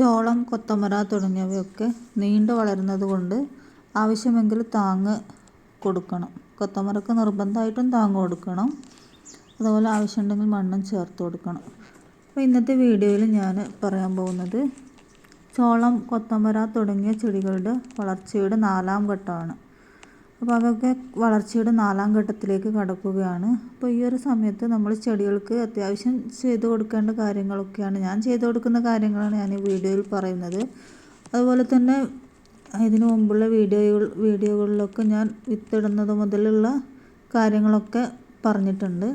ചോളം കൊത്തമര തുടങ്ങിയവയൊക്കെ നീണ്ടു വളരുന്നത് കൊണ്ട് ആവശ്യമെങ്കിൽ താങ്ങ് കൊടുക്കണം. കൊത്തമരക്ക് നിർബന്ധമായിട്ടും താങ്ങ് കൊടുക്കണം. അതുപോലെ ആവശ്യമുണ്ടെങ്കിൽ മണ്ണും ചേർത്ത് കൊടുക്കണം. അപ്പോൾ ഇന്നത്തെ വീഡിയോയിൽ ഞാൻ പറയാൻ പോകുന്നത് ചോളം കൊത്തമര തുടങ്ങിയ ചെടികളുടെ വളർച്ചയുടെ നാലാം ഘട്ടമാണ്. അപ്പോൾ അതൊക്കെ വളർച്ചയുടെ നാലാം ഘട്ടത്തിലേക്ക് കടക്കുകയാണ്. അപ്പോൾ ഈ ഒരു സമയത്ത് നമ്മൾ ചെടികൾക്ക് അത്യാവശ്യം ചെയ്തു കൊടുക്കേണ്ട കാര്യങ്ങളൊക്കെയാണ്. ഞാൻ ചെയ്തു കൊടുക്കുന്ന കാര്യങ്ങളാണ് ഞാൻ ഈ വീഡിയോയിൽ പറയുന്നത്. അതുപോലെ തന്നെ ഇതിനു മുമ്പുള്ള വീഡിയോകൾ വീഡിയോകളിലൊക്കെ ഞാൻ വിത്തിടുന്നത് മുതലുള്ള കാര്യങ്ങളൊക്കെ പറഞ്ഞിട്ടുണ്ട്.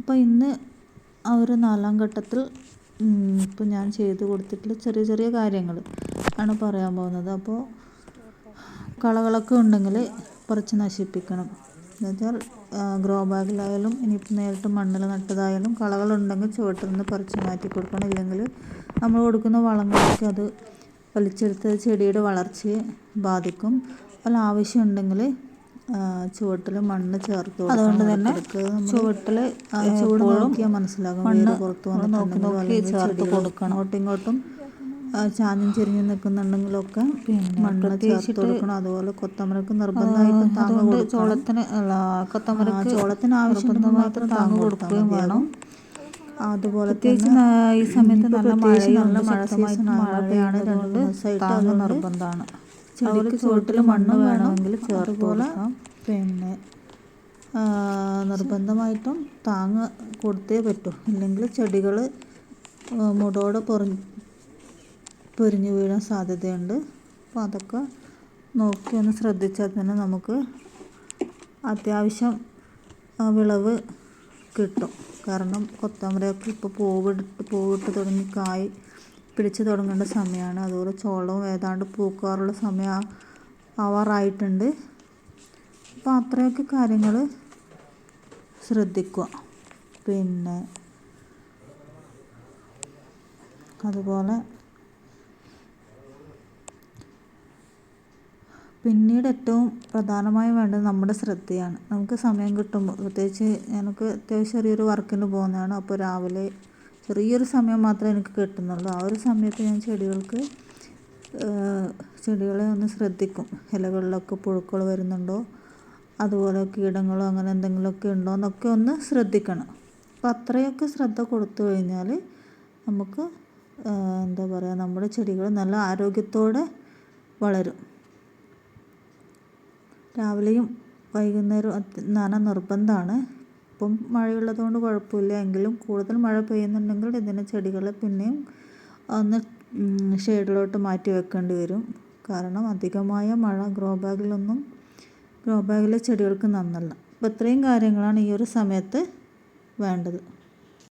അപ്പോൾ ഇന്ന് ആ ഒരു നാലാം ഘട്ടത്തിൽ ഇപ്പോൾ ഞാൻ ചെയ്തു കൊടുത്തിട്ടുള്ള ചെറിയ ചെറിയ കാര്യങ്ങൾ ആണ് പറയാൻ പോകുന്നത്. അപ്പോൾ കളകളൊക്കെ ഉണ്ടെങ്കിൽ പറിച്ച് നശിപ്പിക്കണം. എന്നുവെച്ചാൽ ഗ്രോ ബാഗിലായാലും ഇനിയിപ്പോൾ നേരിട്ട് മണ്ണിൽ നട്ടതായാലും കളകളുണ്ടെങ്കിൽ ചുവട്ടിൽ നിന്ന് പറിച്ച് മാറ്റി കൊടുക്കണം. ഇല്ലെങ്കിൽ നമ്മൾ കൊടുക്കുന്ന വളങ്ങളൊക്കെ അത് വലിച്ചെടുത്ത് ചെടിയുടെ വളർച്ചയെ ബാധിക്കും. അതിൽ ആവശ്യമുണ്ടെങ്കിൽ ചുവട്ടിൽ മണ്ണ് ചേർത്ത് അതുകൊണ്ട് തന്നെ ചുവട്ടിൽ ചൂട് നോക്കിയാൽ മനസ്സിലാകും മണ്ണ് പുറത്ത് നോക്കി ചേർത്ത് കൊടുക്കണം. ഇങ്ങോട്ടും ചാഞ്ഞും ചെരിഞ്ഞും നിൽക്കുന്നുണ്ടെങ്കിലൊക്കെ മണ്ണ് ചേർത്ത് കൊടുക്കണം. അതുപോലെ കൊത്തമരക്ക് നിർബന്ധമായിട്ടും താങ്ങ് കൊടുക്കണം. ചോളത്തിന് കൊത്തമരക്ക് ചോളത്തിന് ആവശ്യമുണ്ടെങ്കിൽ മാത്രം താങ്ങ് കൊടുക്കുകയും വേണം. അതുപോലെ തന്നെ ഈ സമയത്ത് നല്ല മഴ നല്ല മഴ സീസൺ മഴയാണ് രണ്ട് താങ്ങ് നിർബന്ധമാണ്. ചെടിക്ക് ചുവട്ടിൽ മണ്ണ് വേണമെങ്കിൽ ചേർത്ത് കൊടുക്കാം. പിന്നെ നിർബന്ധമായിട്ടും താങ്ങ് കൊടുത്തേ പറ്റൂ. ഇല്ലെങ്കിൽ ചെടികൾ മുടോടെ പൊറി പൊരിഞ്ഞു വീഴാൻ സാധ്യതയുണ്ട്. അപ്പോൾ അതൊക്കെ നോക്കി ഒന്ന് ശ്രദ്ധിച്ചാൽ തന്നെ നമുക്ക് അത്യാവശ്യം വിളവ് കിട്ടും. കാരണം കൊത്തമരയൊക്കെ ഇപ്പോൾ പൂവിട്ട് പൂവിട്ട് തുടങ്ങി കായ് പിടിച്ച് തുടങ്ങേണ്ട സമയമാണ് അതുപോലെ ചോളവും ഏതാണ്ട് പൂക്കാറുള്ള സമയം ആവാറായിട്ടുണ്ട്. അപ്പോൾ അത്രയൊക്കെ കാര്യങ്ങൾ ശ്രദ്ധിക്കുക. പിന്നെ അതുപോലെ പിന്നീട് ഏറ്റവും പ്രധാനമായും വേണ്ടത് നമ്മുടെ ശ്രദ്ധയാണ്. നമുക്ക് സമയം കിട്ടുമ്പോൾ പ്രത്യേകിച്ച് എനിക്ക് അത്യാവശ്യം ചെറിയൊരു വർക്കിന് പോകുന്നതാണ്. അപ്പോൾ രാവിലെ ചെറിയൊരു സമയം മാത്രമേ എനിക്ക് കിട്ടുന്നുള്ളൂ. ആ ഒരു സമയത്ത് ഞാൻ ചെടികൾക്ക് ചെടികളെ ഒന്ന് ശ്രദ്ധിക്കും. ഇലകളിലൊക്കെ പുഴുക്കൾ വരുന്നുണ്ടോ? അതുപോലെ കീടങ്ങളോ അങ്ങനെ എന്തെങ്കിലുമൊക്കെ ഉണ്ടോ എന്നൊക്കെ ഒന്ന് ശ്രദ്ധിക്കണം. അപ്പോൾ അത്രയൊക്കെ ശ്രദ്ധ കൊടുത്തു കഴിഞ്ഞാൽ നമുക്ക് എന്താ പറയുക നമ്മുടെ ചെടികൾ നല്ല ആരോഗ്യത്തോടെ വളരും. രാവിലെയും വൈകുന്നേരവും നന നിർബന്ധമാണ്. ഇപ്പം മഴയുള്ളത് കൊണ്ട് കുഴപ്പമില്ല. എങ്കിലും കൂടുതൽ മഴ പെയ്യുന്നുണ്ടെങ്കിൽ ഇതിനെ ചെടികളെ പിന്നെയും ഒന്ന് ഷെയ്ഡിലോട്ട് മാറ്റി വെക്കേണ്ടി വരും. കാരണം അധികമായ മഴ ഗ്രോ ബാഗിലൊന്നും ഗ്രോ ബാഗിലെ ചെടികൾക്ക് നന്നല്ല. അപ്പോൾ ഇത്രയും കാര്യങ്ങളാണ് ഈ ഒരു സമയത്ത് വേണ്ടത്.